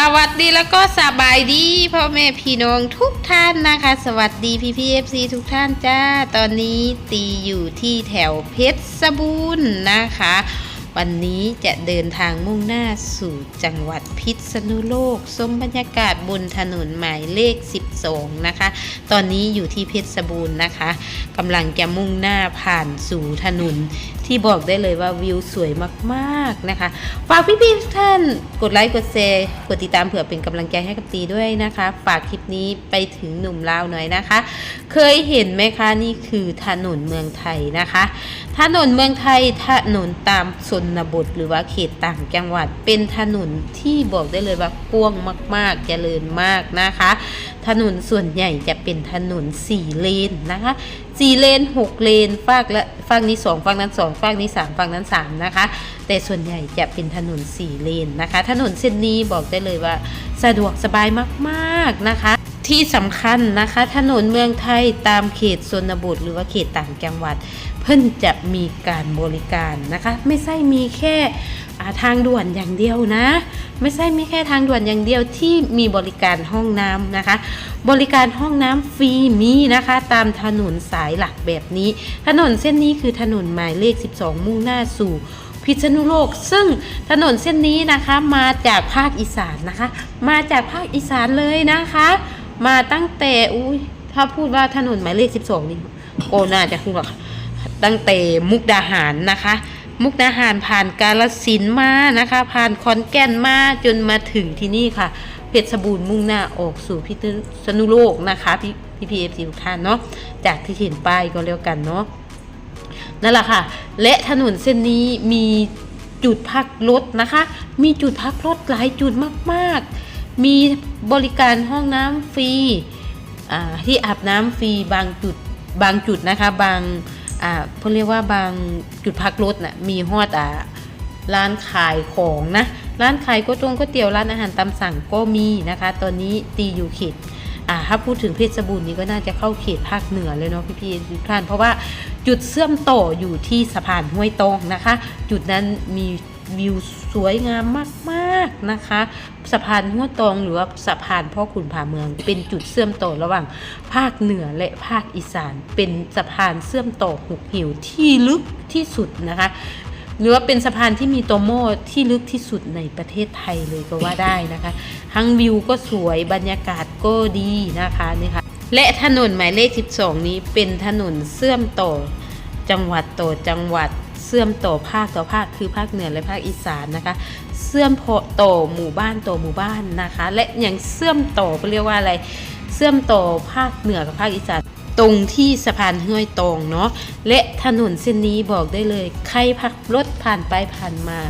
สวัสดีแล้วก็สบายดีพ่อแม่พี่น้องทุกท่านนะคะ สวัสดีพี่พีเอฟซีทุกท่านจ้า ตอนนี้ตีอยู่ที่แถวเพชรสบูรณ์นะคะ วันนี้จะเดินทางมุ่งหน้าสู่จังหวัดพิษณุโลกชมบรรยากาศบนถนนหมายเลข 12 นะคะ ตอนนี้อยู่ที่เพชรบูรณ์นะคะกำลังจะมุ่งหน้าผ่านสู่ถนน ที่บอกได้เลยว่าวิวสวยมากๆนะคะ ฝากพี่ๆท่านกดไลค์กดแชร์กดติดตามเผื่อเป็นกำลังใจให้กับตีด้วยนะคะ ฝากคลิปนี้ไปถึงหนุ่มลาวหน่อยนะคะ เคยเห็นไหมคะนี่คือถนนเมืองไทยนะคะ ถนนเมืองไทยถนนตามชนบทหรือว่าเขตต่างจังหวัดเป็นถนนที่บอกได้เลยว่ากว้างมาก ๆ เจริญมากนะคะ ถนนส่วนใหญ่จะเป็นถนนสี่เลนนะคะสี่เลนหกเลนฝากละฝากนี้สองฝากนั้นสองฝากนี้สามฝากนั้นสามนะคะ แต่ส่วนใหญ่จะเป็นถนนสี่เลนนะคะ ถนนเส้นนี้บอกได้เลยว่า สะดวกสบายมากๆนะคะที่สำคัญนะคะถนนเมืองไทยตามเขตชนบทหรือว่าเขตต่างจังหวัด เพิ่นจะมีการบริการนะคะ ไม่ใช่มีแค่ ทางด่วนอย่างเดียวนะ ไม่ใช่มีแค่ทางด่วนอย่างเดียวที่มีบริการห้องน้ำนะคะ บริการห้องน้ำฟรีมีนะคะ ตามถนนสายหลักแบบนี้ ถนนเส้นนี้คือถนนหมายเลข 12 มุ่งหน้าสู่พิษณุโลก ซึ่งถนนเส้นนี้นะคะมาจากภาคอีสานนะคะ มาจากภาคอีสานเลยนะคะ มาตั้งแต่อุ้ยถ้าพูดว่าถนนหมายเลข 12 นี่โอ้น่าจะพูดหรอกตั้งแต่มุกดาหารนะคะ มุกดาหารผ่านกาลสินมานะคะ ผ่านขอนแก่นมาจนมาถึงที่นี่ค่ะ เพชรบูรณ์มุ่งหน้าออกสู่พิษณุโลกนะคะพี่พี่พีเอฟซีทุกท่านเนาะจากที่เห็นป้ายก็แล้วกันเนาะนั่นแหละค่ะ และถนนเส้นนี้มีจุดพักรถนะคะ มีจุดพักรถหลายจุดมากๆ มีบริการห้องน้ำฟรีอ่าที่อาบน้ำฟรีบางจุดบางจุดนะคะบาง อ่าเขาเรียกว่าบางจุดพักรถน่ะมีฮอดอ่าร้านขายของนะ ร้านขายก๋วยตงก๋วยเตี๋ยวร้านอาหารตามสั่งก็มีนะคะ ตอนนี้ตีอยู่เขตอ่าถ้าพูดถึงเพชรบูรณ์นี่ก็น่าจะเข้าเขตภาคเหนือเลยเนาะพี่ๆทุกท่านเพราะว่าจุดเชื่อมต่ออยู่ที่สะพานห้วยตองนะคะ จุดนั้นมีวิว สวยงามมากๆนะคะ สะพานห้วตองหรือว่าสะพานพ่อขุนผาเมือง เป็นจุดเชื่อมต่อระหว่างภาคเหนือและภาคอีสาน เป็นสะพานเชื่อมต่อหุบหิวที่ลึกที่สุดนะคะหรือว่าเป็นสะพานที่มีตัวโม่ที่ลึกที่สุดในประเทศไทยเลยก็ว่าได้นะคะ ทั้งวิวก็สวยบรรยากาศก็ดีนะคะนี่ค่ะและถนนหมายเลข 12 นี้เป็นถนนเชื่อมต่อจังหวัดต่อจังหวัด เชื่อมต่อภาคต่อภาคคือภาคเหนือและภาคอีสานนะคะเชื่อมต่อหมู่บ้านต่อหมู่บ้านนะคะ และอย่างเชื่อมต่อเขาเรียกว่าอะไรเชื่อมต่อภาคเหนือกับภาคอีสานตรงที่สะพานห้วยตองเนาะและถนนเส้นนี้บอกได้เลย ใครพักรถผ่านไปผ่านมา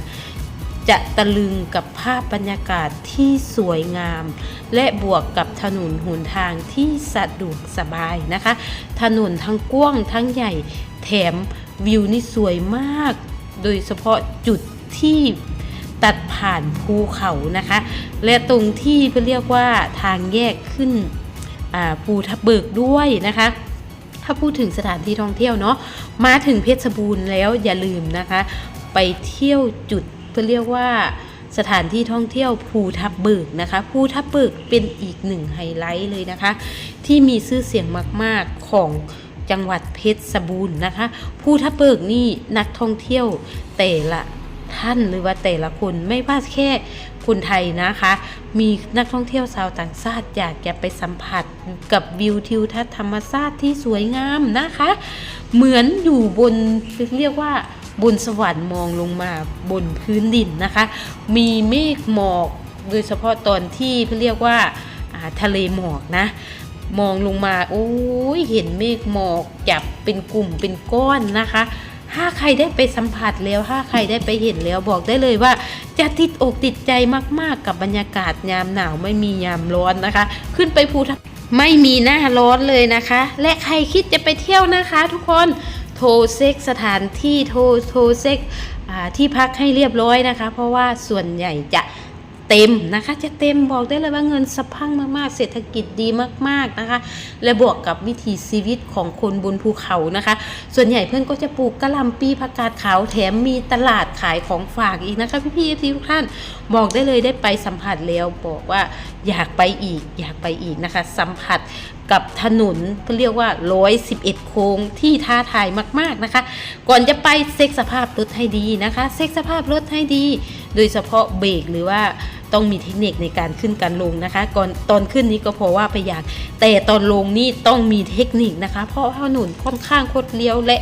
จะตะลึงกับภาพบรรยากาศที่สวยงาม และบวกกับถนนหนทางที่สะดวกสบายนะคะ ถนนทั้งกว้างทั้งใหญ่แถม วิวนี่สวยมาก โดยเฉพาะจุดที่ตัดผ่านภูเขานะคะ และตรงที่เรียกว่าทางแยกขึ้นภูทับเบิกด้วยนะคะ ถ้าพูดถึงสถานที่ท่องเที่ยวเนาะมาถึงเพชรบูรณ์แล้วอย่าลืมนะคะ ไปเที่ยวจุดเพื่อเรียกว่าสถานที่ท่องเที่ยวภูทับเบิกนะคะภูทับเบิกเป็นอีกหนึ่งไฮไลท์เลยนะคะ ที่มีชื่อเสียงมาก ๆของ จังหวัดเพชรบูรณ์นะคะ ภูทับเบิกนี่นักท่องเที่ยวแต่ละท่านหรือว่าแต่ละคนไม่ว่าแค่คนไทยนะคะ มีนักท่องเที่ยวชาวต่างชาติอยากจะไปสัมผัสกับวิวทิวทัศน์ธรรมชาติที่สวยงามนะคะ เหมือนอยู่บนเรียกว่าบนสวรรค์มองลงมาบนพื้นดินนะคะ มีเมฆหมอกโดยเฉพาะตอนที่เขาเรียกว่าอ่าทะเลหมอกนะ มองลงมาโอ้ยเห็นเมฆหมอกจับเป็นกลุ่มเป็นก้อนนะคะ ถ้าใครได้ไปสัมผัสแล้วถ้าใครได้ไปเห็นแล้วบอกได้เลยว่า จะติดอกติดใจมากๆกับบรรยากาศยามหนาวไม่มียามร้อนนะคะ ขึ้นไปภูทับไม่มีหน้าร้อนเลยนะคะ และใครคิดจะไปเที่ยวนะคะ ทุกคนโทรเซ็กสถานที่โทรโทรเซ็กที่พักให้เรียบร้อยนะคะ เพราะว่าส่วนใหญ่จะ เต็มนะคะ จะเต็มบอกได้เลยว่าเงินสะพังมากๆ เศรษฐกิจดีมากๆนะคะ และบวกกับวิถีชีวิตของคนบนภูเขานะคะ ส่วนใหญ่เพื่อนก็จะปลูกกะหล่ำปีผักกาดขาวแถมมีตลาดขายของฝากอีกนะคะ พี่พี่ทุกท่านบอกได้เลยได้ไปสัมผัสแล้วบอกว่าอยากไปอีกอยากไปอีกนะคะ สัมผัสกับถนนเขาเรียกว่า 111 โค้งที่ท้าทายมาก ๆ นะคะ ก่อนจะไปเซ็กสภาพรถให้ดีนะคะ เซ็กสภาพรถให้ดี โดยเฉพาะเบรกหรือว่า ต้องมีเทคนิคในการขึ้นการลงนะคะ ก่อนตอนขึ้นนี้ก็เพราะว่าไปอยากแต่ตอนลงนี่ต้องมีเทคนิคนะคะ เพราะถนนค่อนข้างโคดเลี้ยวและ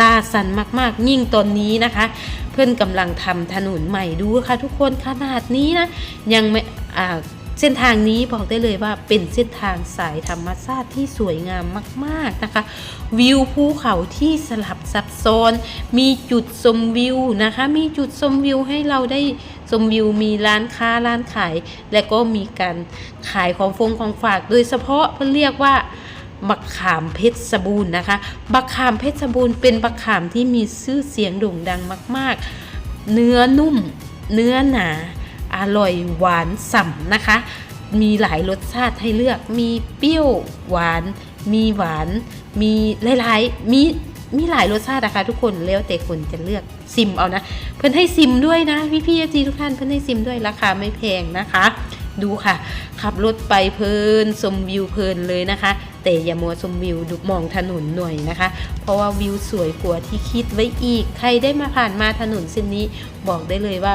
ลาสันมากๆ ยิ่งตอนนี้นะคะ เพื่อนกำลังทำถนนใหม่ดูค่ะ ทุกคนขนาดนี้นะยังไม่อ่าเส้นทางนี้บอกได้เลยว่าเป็นเส้นทางสายธรรมชาติที่สวยงามมากๆนะคะ วิวภูเขาที่สลับซับซ้อน มีจุดชมวิวนะคะ มีจุดชมวิวให้เราได้ ชมวิวมีร้านค้าร้านขาย และก็มีการขายของฟงของฝาก โดยเฉพาะเพื่อเรียกว่าบักขามเพชรสบูรณ์นะคะ บักขามเพชรสบูรณ์เป็นบักขามที่มีชื่อเสียงโด่งดังมาก ๆ เนื้อนุ่ม เนื้อหนา อร่อยหวานฉ่ำนะคะ มีหลายรสชาติให้เลือก มีเปรี้ยวหวาน มีหวาน มีหลายๆ มีมีหลายรสชาตินะคะทุกคนแล้วแต่คนจะเลือก ซิมเอานะ เพื่อนให้ซิมด้วยนะพี่พี่เอจีทุกท่านเพื่อนให้ซิมด้วยราคาไม่แพงนะคะ ดูค่ะ ขับรถไปเพลินชมวิวเพลินเลยนะคะ แต่อย่ามัวชมวิวดูมองถนนหน่อยนะคะ เพราะว่าวิวสวยกว่าที่คิดไว้อีก ใครได้มาผ่านมาถนนเส้นนี้บอกได้เลยว่า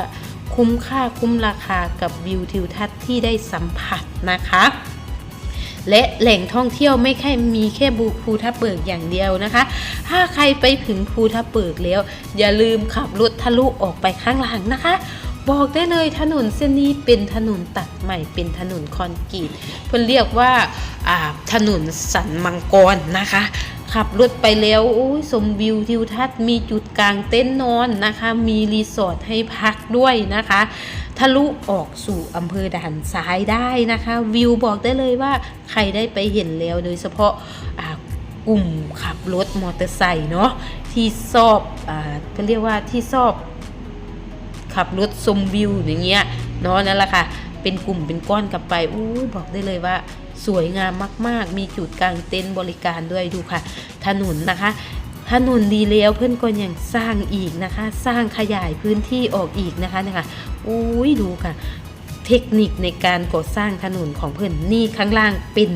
คุ้มค่าคุ้มราคากับวิวทิวทัศน์ที่ได้สัมผัสนะคะ และแหล่งท่องเที่ยวไม่แค่มีแค่บูภูทับเบิกอย่างเดียวนะคะ ถ้าใครไปถึงภูทับเบิกแล้ว อย่าลืมขับรถทะลุออกไปข้างหลังนะคะบอกได้เลยถนนเส้นนี้เป็นถนนตัดใหม่เป็นถนนคอนกรีตเพื่อนเรียกว่าอ่าถนนสันมังกรนะคะ ขับรถไปแล้วโอ้ยชมวิวทิวทัศน์มีจุดกลางเต็นท์นอนนะคะ มีรีสอร์ทให้พักด้วยนะคะ ทะลุออกสู่อำเภอด่านซ้ายได้นะคะ วิวบอกได้เลยว่าใครได้ไปเห็นแล้วโดยเฉพาะกลุ่มขับรถมอเตอร์ไซค์เนาะที่ชอบอ่าเขาเรียกว่าที่ชอบ ขับรถชมวิวอย่างเงี้ยเนาะนั่นแหละค่ะ เป็นกลุ่มเป็นก้อนกลับไปอู้บอกได้เลยว่าสวยงามมาก ๆ มีจุดกลางเต็นท์บริการด้วยดูค่ะ ถนนนะคะ ถนนดีแล้วเพื่อนก็ยังสร้างอีกนะคะ สร้างขยายพื้นที่ออกอีกนะคะเนี่ยค่ะอุ้ยดูค่ะ เทคนิคในการก่อสร้างถนนของเพื่อนนี่ข้างล่างเป็น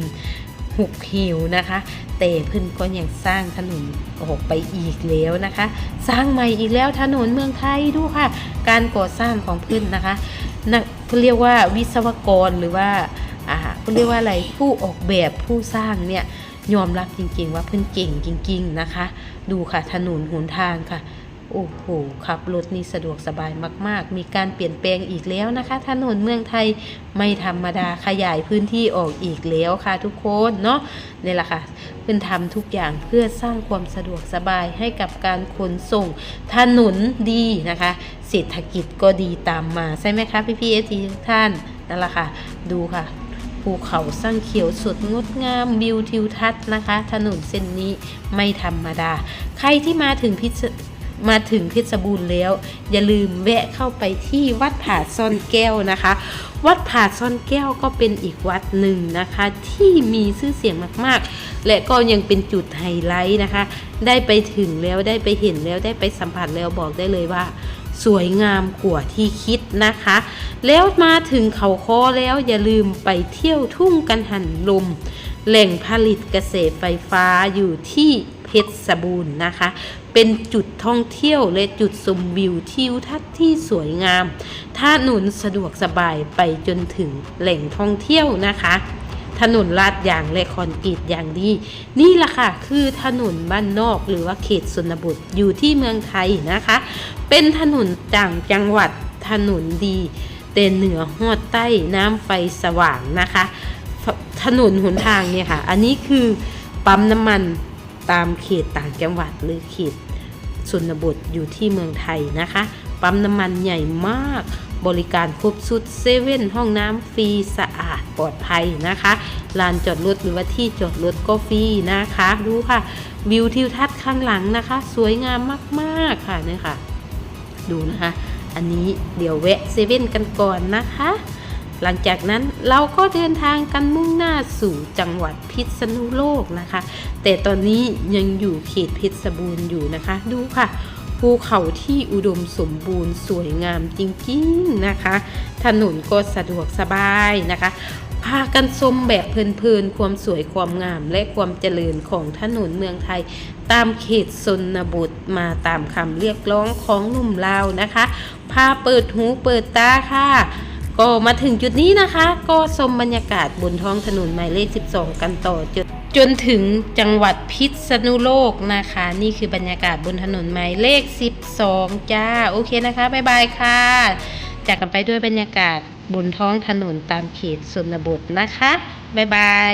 หุกหิวนะคะ แต่เพื่อนก็ยังสร้างถนนออกไปอีกแล้วนะคะ สร้างใหม่อีกแล้วถนนเมืองไทยดูค่ะ การก่อสร้างของเพื่อนนะคะนักเขาเรียกว่าวิศวกรหรือว่าอ่าเขาเรียกว่าอะไรผู้ออกแบบผู้สร้างเนี่ยยอมรับจริงๆ ว่าเพื่อนเก่งจริง ๆ นะคะ ดูค่ะถนนหนทางค่ะ โอ้โหขับรถนี่สะดวกสบายมาก ๆ มีการเปลี่ยนแปลงอีกแล้วนะคะ ถนนเมืองไทยไม่ธรรมดาขยายพื้นที่ออกอีกแล้วค่ะทุกคนเนาะนี่แหละค่ะเพื่อนทำทุกอย่างเพื่อสร้างความสะดวกสบายให้กับการขนส่งถนนดีนะคะ เศรษฐกิจก็ดีตามมาใช่ไหมคะพี่พี่เอทีทุกท่านนั่นแหละค่ะ ดูค่ะ ภูเขาสร้างเขียวสดงดงามวิวทิวทัศน์นะคะ ถนนเส้นนี้ไม่ธรรมดา ใครที่มาถึงพิษมาถึงเพชรบูรณ์แล้ว อย่าลืมแวะเข้าไปที่วัดผาซ่อนแก้วนะคะ วัดผาซ่อนแก้วก็เป็นอีกวัดหนึ่งนะคะ ที่มีชื่อเสียงมากๆ และก็ยังเป็นจุดไฮไลท์นะคะ ได้ไปถึงแล้วได้ไปเห็นแล้วได้ไปสัมผัสแล้วบอกได้เลยว่า สวยงามกว่าที่คิดนะคะ แล้วมาถึงเขาคอแล้วอย่าลืมไปเที่ยวทุ่งกันหันลม แหล่งผลิตเกษตรไฟฟ้าอยู่ที่เพชรบูรณ์นะคะ เป็นจุดท่องเที่ยวและจุดชมวิวทิวทัศน์ที่สวยงาม ถ้าหนุนสะดวกสบายไปจนถึงแหล่งท่องเที่ยวนะคะ ถนนลาดยางและคอนกรีตอย่างดี นี่แหละค่ะ คือถนนบ้านนอกหรือว่าเขตสนบทอยู่ที่เมืองไทยนะคะ เป็นถนนต่างจังหวัดถนนดี แต่เหนือหอดใต้น้ำไฟสว่างนะคะ ถนนหนทางเนี่ยค่ะ อันนี้คือปั๊มน้ำมันตามเขตต่างจังหวัดหรือเขตชนบทอยู่ที่เมืองไทยนะคะ ปั๊มน้ำมันใหญ่มาก บริการครบสุดเซเว่นห้องน้ำฟรีสะอาดปลอดภัยนะคะ ลานจอดรถหรือว่าที่จอดรถก็ฟรีนะคะ ดูค่ะ วิวทิวทัศน์ข้างหลังนะคะ สวยงามมากๆค่ะเนี่ยค่ะ ดูนะคะ อันนี้เดี๋ยวแวะเซเว่นกันก่อนนะคะหลังจากนั้นเราก็เดินทางกันมุ่งหน้าสู่จังหวัดพิษณุโลกนะคะ แต่ตอนนี้ยังอยู่เขตเพชรบูรณ์อยู่นะคะ ดูค่ะ ภูเขาที่อุดมสมบูรณ์สวยงามจริงๆนะคะ ถนนก็สะดวกสบายนะคะ พากันชมแบบเพลินๆ ความสวยความงาม และความเจริญของถนนเมืองไทย ตามเขตชนบทมาตามคำเรียกร้องของหนุ่มลาวนะคะ พาเปิดหูเปิดตาค่ะก็มาถึงจุดนี้นะคะ ก็ชมบรรยากาศบนท้องถนนหมายเลข 12 กันต่อจน จนถึงจังหวัดพิษณุโลกนะคะ นี่คือบรรยากาศบนถนนหมายเลข 12 จ้า โอเคนะคะ บ๊ายบายค่ะ จากกันไปด้วยบรรยากาศบนท้องถนนตามเขตสนบทนะคะ บ๊ายบาย